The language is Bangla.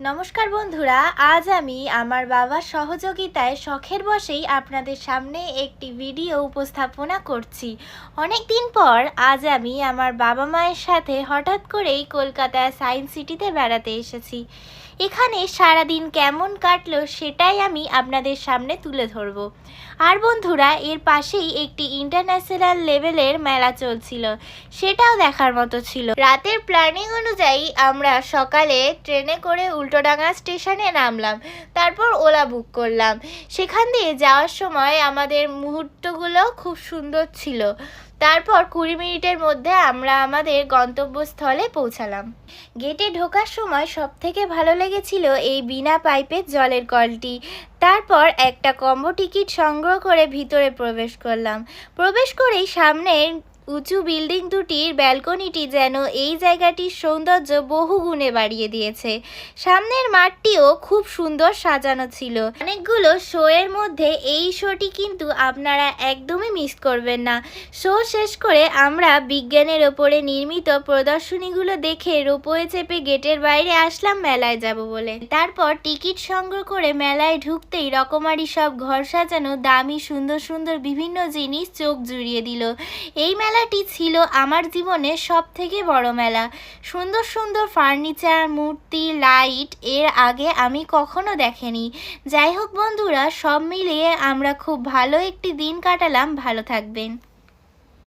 নমস্কার বন্ধুরা, আজ আমি আমার বাবার সহযোগিতায় শখের বসেই আপনাদের সামনে একটি ভিডিও উপস্থাপনা করছি। অনেক দিন পর আজ আমি আমার বাবা মায়ের সাথে হঠাৎ করেই কলকাতায় সায়েন্স সিটিতে বেড়াতে এসেছি। এখানে সারাদিন কেমন কাটলো সেটাই আমি আপনাদের সামনে তুলে ধরব। আর বন্ধুরা, এর পাশেই একটি ইন্টারন্যাশনাল লেভেলের মেলা চলছিল, সেটাও দেখার মতো ছিল। রাতের প্ল্যানিং অনুযায়ী আমরা সকালে ট্রেনে করে উল্টোডাঙ্গা স্টেশনে নামলাম। তারপর ওলা বুক করলাম। সেখান দিয়ে যাওয়ার সময় আমাদের মুহূর্তগুলো খুব সুন্দর ছিল। তারপর কুড়ি মিনিটের মধ্যে আমরা আমাদের গন্তব্যস্থলে পৌঁছালাম। গেটে ঢোকার সময় সব থেকে ভালো লেগেছিল এই বিনা পাইপের জলের কলটি। তারপর একটা কম্বো টিকিট সংগ্রহ করে ভিতরে প্রবেশ করলাম। প্রবেশ করেই সামনে উঁচু বিল্ডিং দুটির ব্যালকনিটি যেন এই জায়গাটির সৌন্দর্য বহু গুণে বাড়িয়ে দিয়েছে। সামনের মাঠটিও খুব সুন্দর সাজানো ছিল। অনেকগুলো শো এর মধ্যে এই শোটি কিন্তু আপনারা একদমই মিস করবেন না। শো শেষ করে আমরা বিজ্ঞানের ওপরে নির্মিত প্রদর্শনীগুলো দেখে রোপওয়ে চেপে গেটের বাইরে আসলাম মেলায় যাব বলে। তারপর টিকিট সংগ্রহ করে মেলায় ঢুকতেই রকমারি সব ঘর সাজানো, দামি, সুন্দর সুন্দর বিভিন্ন জিনিস চোখ জুড়িয়ে দিল। এই মেলাটি ছিল আমার জীবনের সব থেকে বড় মেলা। সুন্দর সুন্দর ফার্নিচার, মূর্তি, লাইটের আগে আমি কখনো দেখেনি। যাই হোক বন্ধুরা, সব মিলিয়ে আমরা খুব ভালো একটি দিন কাটালাম। ভালো থাকবেন।